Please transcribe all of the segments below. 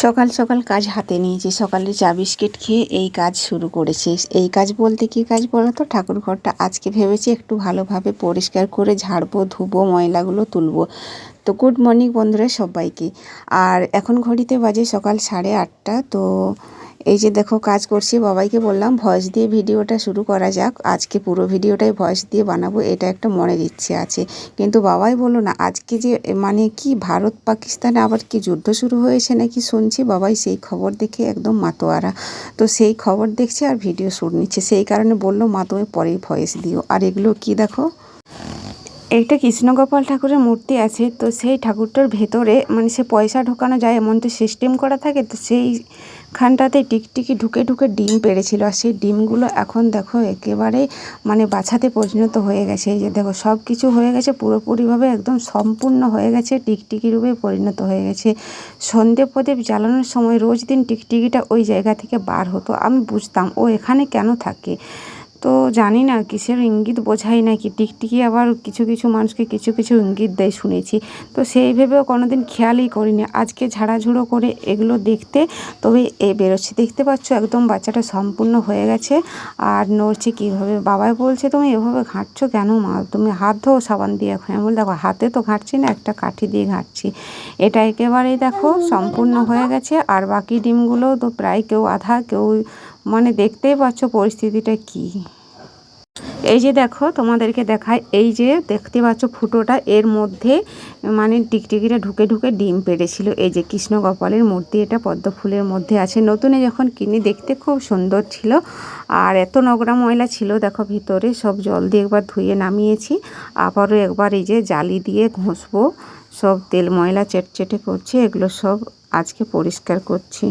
সকাল সকাল কাজ হাতে নিয়েছে সকালে চা বিস্কিট খেয়ে এই কাজ শুরু করেছে। এই কাজ বলতে কি কাজ বলো তো? ঠাকুর ঘরটা আজকে ভেবেছি একটু ভালোভাবে পরিষ্কার করে ঝাড়বো, ধুবো, ময়লাগুলো তুলবো। তো গুড মর্নিং বন্ধুরা সবাইকে। আর এখন ঘড়িতে বাজে সকাল সাড়ে আটটা, তো এই যে দেখো কাজ করছি, বাবাইকে বললাম ভয়েস দিয়ে ভিডিওটা শুরু করা যাক। আজকে পুরো ভিডিওটাই ভয়েস দিয়ে বানাবো, এটা একটা মনের ইচ্ছে আছে। কিন্তু বাবাই বলল না, আজকে যে মানে কি ভারত পাকিস্তানে আবার কি যুদ্ধ শুরু হয়েছে নাকি শুনছি? বাবাই সেই খবর দেখে একদম মাতোয়ারা। তো সেই খবর দেখছে আর ভিডিও শ্যুট নিচ্ছে। সেই কারণে বলল, মা, তুমি পরেই ভয়েস দিও। আর এগুলো কি দেখো? একটা কৃষ্ণগোপাল ঠাকুরের মূর্তি আছে। তো সেই ঠাকুরটার ভেতরে মানে সে পয়সা ঢোকানো যায়, এমন তো সিস্টেম করা থাকে। তো সেইখানটাতে টিকটিকি ঢুকে ঢুকে ডিম পেড়েছিল। আর সেই ডিমগুলো এখন দেখো একেবারে মানে বাছাতে পরিণত হয়ে গেছে। এই যে দেখো সব কিছু হয়ে গেছে, পুরোপুরিভাবে একদম সম্পূর্ণ হয়ে গেছে, টিকটিকি রূপে পরিণত হয়ে গেছে। সন্ধে প্রদীপ জ্বালানোর সময় রোজ দিন টিকটিকিটা ওই জায়গা থেকে বার হতো। আমি বুঝতাম ও এখানে কেন থাকে। তো জানি না, কিসের ইঙ্গিত বোঝাই নাকি? টিকটিকি আবার কিছু কিছু মানুষকে কিছু কিছু ইঙ্গিত দেয় শুনেছি। তো সেই ভেবেও কোনো দিন খেয়ালই করিনি। আজকে ঝাড়াঝুড়ো করে এগুলো দেখতে, তবে এ বেরোচ্ছে। দেখতে পাচ্ছ একদম বাচ্চাটা সম্পূর্ণ হয়ে গেছে। আর নড়ছে কীভাবে? বাবাই বলছে, তুমি এভাবে ঘাঁটছো কেন মা? তুমি হাত ধো সাবান দিয়ে এখন। আমি বলি দেখো, হাতে তো ঘাঁটছি না, একটা কাঠি দিয়ে ঘাঁটছি। এটা একেবারেই দেখো সম্পূর্ণ হয়ে গেছে। আর বাকি ডিমগুলো তো প্রায় কেউ আধা, কেউ মানে দেখতেই পাচ্ছ পরিস্থিতিটা কী। এই যে দেখো, তোমাদেরকে দেখায় এই যে দেখতে পাচ্ছ ফুটোটা, এর মধ্যে মানে টিকটিকিটা ঢুকে ঢুকে ডিম পেড়েছিল। এই যে কৃষ্ণ গোপালের মূর্তি, এটা পদ্ম ফুলের মধ্যে আছে। নতুনে যখন কিনি, দেখতে খুব সুন্দর ছিল। আর এত নোংরা ময়লা ছিল, দেখো ভিতরে, সব জল দিয়ে একবার ধুয়ে নামিয়েছি। আবারও একবার এই যে জালি দিয়ে ঘষবো। সব তেল ময়লা চেটচেটে করছে, এগুলো সব আজকে পরিষ্কার করছি।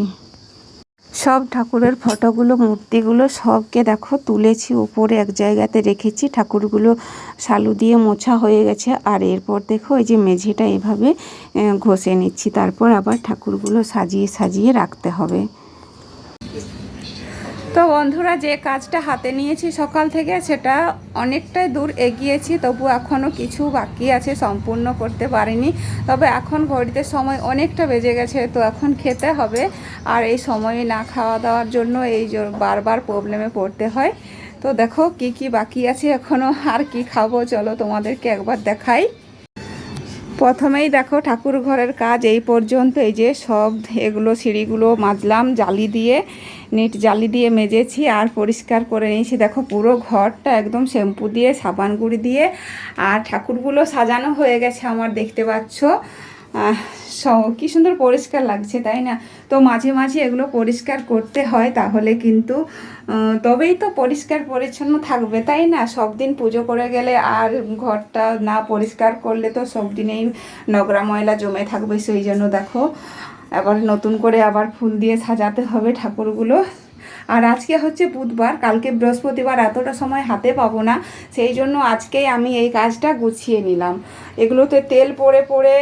সব ঠাকুরের ফটোগুলো, মূর্তিগুলো সবকে দেখো, তুলেছি, উপরে এক জায়গাতে রেখেছি, ঠাকুরগুলো শালু দিয়ে মোছা হয়ে গেছে। আর এরপর দেখো, এই যে মেঝেটা এভাবে ঘষে নিচ্ছি। তারপর আবার ঠাকুরগুলো সাজিয়ে সাজিয়ে রাখতে হবে। তো বন্ধুরা, যে কাজটা হাতে নিয়েছি সকাল থেকে, সেটা অনেকটাই দূর এগিয়েছি, তবু এখনও কিছু বাকি আছে, সম্পূর্ণ করতে পারিনি। তবে এখন ঘড়িতে সময় অনেকটা বেজে গেছে, তো এখন খেতে হবে। আর এই সময়ে না খাওয়া দাওয়ার জন্য এই বারবার প্রবলেমে পড়তে হয়। তো দেখো কি কি বাকি আছে এখনও আর কি খাব, চলো তোমাদেরকে একবার দেখাই। প্রথমেই দেখো ঠাকুর ঘরের কাজ এই পর্যন্ত, এই যে সব এগুলো সিঁড়িগুলো মাজলাম, জালি দিয়ে, নেট জালি দিয়ে মেজেছি আর পরিষ্কার করে নিয়েছি। দেখো পুরো ঘরটা একদম শ্যাম্পু দিয়ে, সাবান গুঁড়ি দিয়ে আর ঠাকুরগুলো সাজানো হয়ে গেছে আমার, দেখতে পাচ্ছ? কি সুন্দর পরিষ্কার লাগছে, তাই না? তো মাঝে মাঝে এগুলো পরিষ্কার করতে হয় তাহলে কিন্তু তবেই তো পরিষ্কার পরিচ্ছন্ন থাকবে, তাই না? সব দিন পুজো করে গেলে আর ঘরটা না পরিষ্কার করলে তো সব দিনেই নোংরা ময়লা জমে থাকবে, সেই জন্য দেখো, আবার নতুন করে আবার ফুল দিয়ে সাজাতে হবে ঠাকুরগুলো। আর আজকে হচ্ছে বুধবার, কালকে বৃহস্পতিবার, এতটা সময় হাতে পাবো না, সেই জন্য আজকেই আমি এই কাজটা গুছিয়ে নিলাম। এগুলোতে তেল পড়ে পড়ে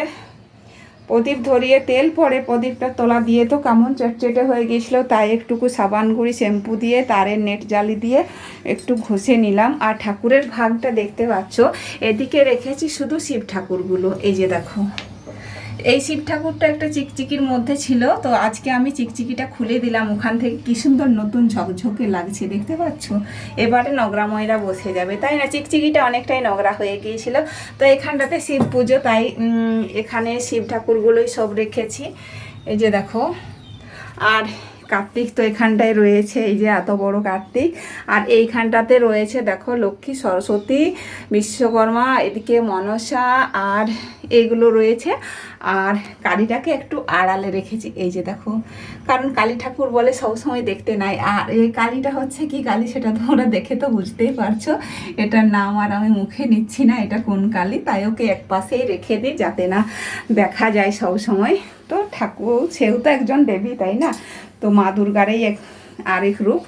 প্রদীপ ধরিয়ে তেল পরে প্রদীপটা তোলা দিয়ে তো কেমন চটচটে হয়ে গেছিল, তাই একটুকু সাবান গুঁড়ি, শ্যাম্পু দিয়ে, তারের নেট জালি দিয়ে একটু ঘষে নিলাম। আর ঠাকুরের ভাগটা দেখতে পাচ্ছ, এদিকে রেখেছি শুধু শিব ঠাকুরগুলো। এই যে দেখো। এই শিব ঠাকুরটা একটা চিকচিকির মধ্যে ছিল, তো আজকে আমি চিকচিকিটা খুলে দিলাম। ওখান থেকে কি সুন্দর নতুন ঝকঝকে লাগছে, দেখতে পাচ্ছ? এবারে নগরা ময়রা বসে যাবে, তাই না? চিকচিকিটা অনেকটাই নগরা হয়ে গিয়েছিল। তো এখানটাতে শিব পুজো, তাই এখানে শিব ঠাকুরগুলোই সব রেখেছি। এই যে দেখো, আর কার্তিক তো এখানটায় রয়েছে, এই যে এত বড় কার্তিক। আর এইখানটাতে রয়েছে, দেখো, লক্ষ্মী, সরস্বতী, বিশ্বকর্মা, এদিকে মনসা, আর এইগুলো রয়েছে। আর কালীটাকে একটু আড়ালে রেখেছি, এই যে দেখো। কারণ কালী ঠাকুর বলে সবসময় দেখতে নাই। আর এই কালীটা হচ্ছে কি, কালী সেটা তোমরা দেখে তো বুঝতেই পারছ। এটার নাম আর আমি মুখে নিচ্ছি না, এটা কোন কালী? তাই ওকে এক পাশেই রেখে দিই, যাতে না দেখা যায় সবসময়। তো ঠাকুর, সেও তো একজন দেবী, তাই না? তো মা দুর্গারই এক, আরেক রূপ।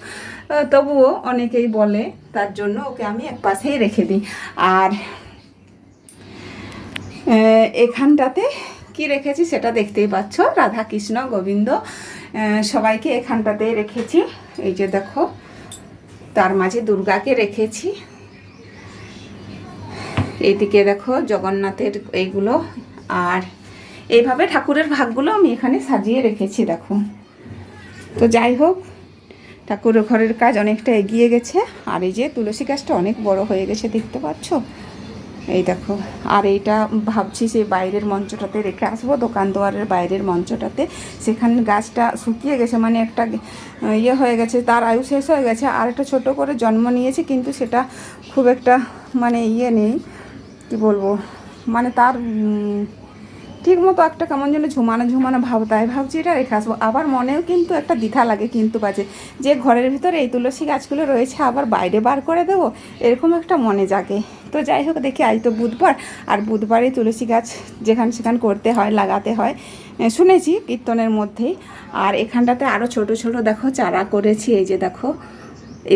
তবুও অনেকেই বলে তার জন্য ওকে আমি এক পাশেই রেখে দিই। আর এখানটাতে কি রেখেছি সেটা দেখতেই পাচ্ছ। রাধা কৃষ্ণ গোবিন্দ সবাইকে এখানটাতেই রেখেছি। এই যে দেখো, তার মাঝে দুর্গাকে রেখেছি। এইদিকে দেখো জগন্নাথের এইগুলো। আর এইভাবে ঠাকুরের ভাগগুলো আমি এখানে সাজিয়ে রেখেছি, দেখো। তো যাই হোক ঠাকুরের ঘরের কাজ অনেকটা এগিয়ে গেছে। আর এই যে তুলসী গাছটা অনেক বড় হয়ে গেছে, দেখতে পাচ্ছ? এই দেখো, আর এইটা ভাবছি সেই বাইরের মঞ্চটাতে রেখে আসব, দোকান দুয়ারের বাইরের মঞ্চটাতে। সেখানে গাছটা শুকিয়ে গেছে মানে একটা ইয়ে হয়ে গেছে, তার আয়ু শেষ হয়ে গেছে। আর একটা ছোট করে জন্ম নিয়েছে, কিন্তু সেটা খুব একটা মানে ইয়ে নেই, কি বলব? মানে তার ঠিক মতো একটা কেমন যেন ঝুমানো ঝুমানো ভাব তাই ভাবছি এটা রেখে আসব। আবার মনেও কিন্তু একটা দ্বিধা লাগে কিন্তু বাজে। যে ঘরের ভিতরে এই তুলসী গাছগুলো রয়েছে, আবার বাইরে বার করে দেবো? এরকম একটা মনে জাগে। তো যাই হোক, দেখি আজ তো বুধবার। আর বুধবারে তুলসী গাছ যেখান সেখান করতে হয়, লাগাতে হয়। শুনেছি কীর্তনের মধ্যেই। আর এখানটাতে আরও ছোট ছোট, দেখো, চারা করেছি। এই যে দেখো,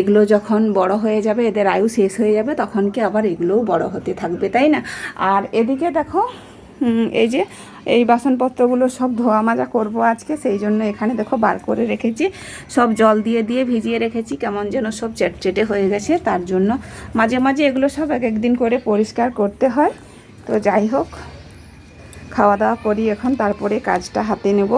এগুলো যখন বড় হয়ে যাবে, এদের আয়ু শেষ হয়ে যাবে, তখন কি আবার এগুলোও বড় হতে থাকবে, তাই না? আর এদিকে দেখো এই যে এই বাসনপত্রগুলো সব ধোয়া মাজা করব আজকে, সেই জন্য এখানে দেখো বার করে রেখেছি। সব জল দিয়ে দিয়ে ভিজিয়ে রেখেছি, কেমন যেন সব চেটচেটে হয়ে গেছে, তার জন্য মাঝে মাঝে এগুলো সব এক একদিন করে পরিষ্কার করতে হয়। তো যাই হোক, খাওয়া দাওয়া করি এখন, তারপরে কাজটা হাতে নেব।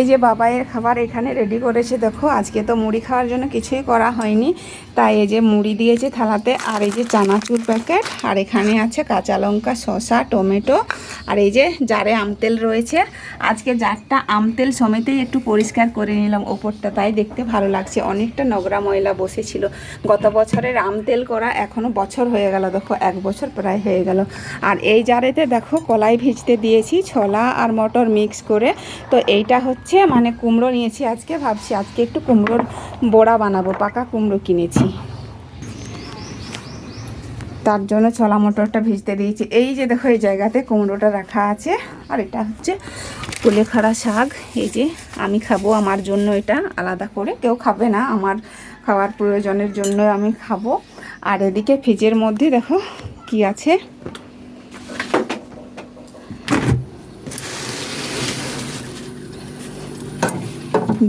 এই যে বাবাইয়ের খাবার এখানে রেডি করেছে, দেখো, আজকে তো মুড়ি খাওয়ার জন্য কিছুই করা হয়নি। তাই এই যে মুড়ি দিয়েছে থালাতে, আর এই যে চানাচুর প্যাকেট আর এখানে আছে কাঁচা লঙ্কা, শসা, টমেটো, আর এই যে জারে আমতেল রয়েছে। আজকে জারটা আমতেল সমেতেই একটু পরিষ্কার করে নিলাম ওপরটা, তাই দেখতে ভালো লাগছে। অনেকটা নোংরা ময়লা বসেছিল। গত বছরের আমতেল করা এখনও বছর হয়ে গেল, দেখো, এক বছর প্রায় হয়ে গেল। আর এই জারেতে দেখো কলাই ভিজতে দিয়েছি, ছোলা আর মটর মিক্স করে। তো এইটা হচ্ছে মানে কুমড়ো নিয়েছি আজকে, ভাবছি আজকে একটু কুমড়োর বড়া বানাবো, পাকা কুমড়ো কিনেছি। তার জন্য ছোলা মটরটা ভিজতে দিয়েছি। এই যে দেখো, এই জায়গাতে কুমড়োটা রাখা আছে, আর এটা হচ্ছে কুলেখাড়া শাক। এই যে আমি খাব, আমার জন্য এটা আলাদা করে। কেউ খাবে না, আমার খাওয়ার প্রয়োজনের জন্য আমি খাব। আর এদিকে ফ্রিজের মধ্যে দেখো কি আছে।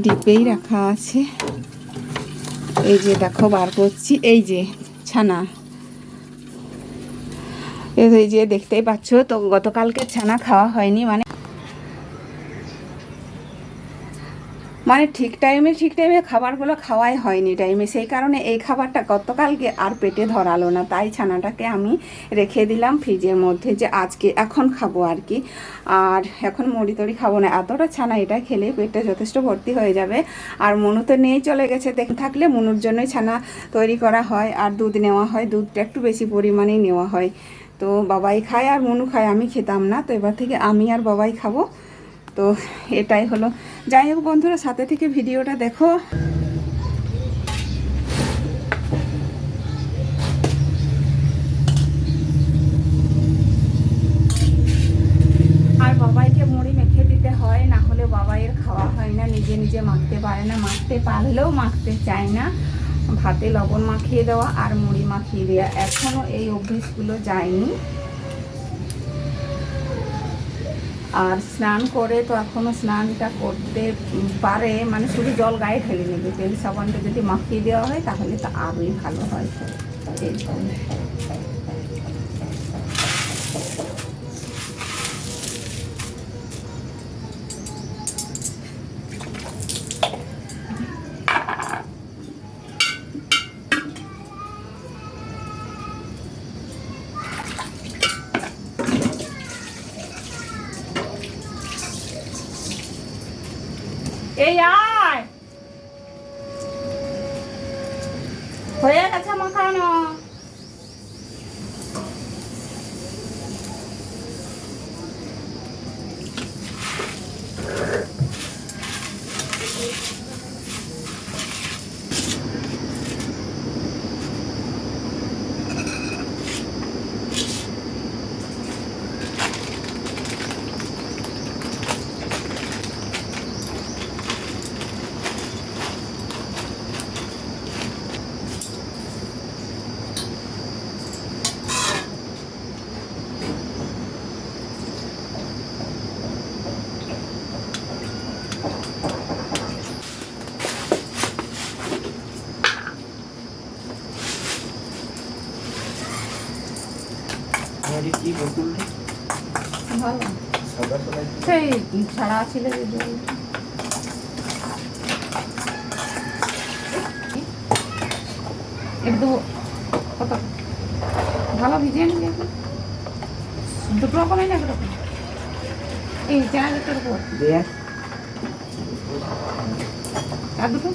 ডিপেই রাখা আছে। এই যে দেখো বার করছি, এই যে ছানা। এই যে দেখতেই পাচ্ছ, তো গতকালকে ছানা খাওয়া হয়নি মানে মানে ঠিক টাইমে ঠিক টাইমে খাবারগুলো খাওয়াই হয়নি টাইমে সেই কারণে এই খাবারটা গতকালকে আর পেটে ধরালো না। তাই ছানাটাকে আমি রেখে দিলাম ফ্রিজের মধ্যে যে আজকে, এখন খাব আর কি। আর এখন মুড়ি তড়ি খাব না। এতটা ছানা এটা খেলে পেটে যথেষ্ট ভর্তি হয়ে যাবে। আর মনু তো নেই চলে গেছে। দেখে, থাকলে মনুর জন্যই ছানা তৈরি করা হয় আর দুধ নেওয়া হয়। দুধটা একটু বেশি পরিমাণেই নেওয়া হয়। তো বাবাই খায় আর মনু খায়। আমি খেতাম না। তো এবার থেকে আমি আর বাবাই খাব। তো এটাই হলো। যাই হোক বন্ধুরা, সাথে থেকে ভিডিওটা দেখো। আর বাবাইকে মুড়ি মেখে দিতে হয়, না হলে বাবাইয়ের খাওয়া হয় না, নিজে নিজে মাখতে পারে না, মাখতে পারলেও মাখতে চায় না। ভাতে লবণ মাখিয়ে দেওয়া আর মুড়ি মাখিয়ে দেওয়া। এখনও এই অভ্যেসগুলো যায়নি। আর স্নান করে তো এখনও স্নানটা করতে পারে মানে শুধু জল গায়ে ঢেলে নেবে। তেল সাবানটা যদি মাখিয়ে দেওয়া হয়, তাহলে তো আরোই ভালো হয়। এই ভালো। সাদা ছাড়া ছিল যে। একটু কত? ভালো ভিজিয়ে নিয়ে দুটো রকমই না একরকম এই চার দুটোর উপর। আর দুটো?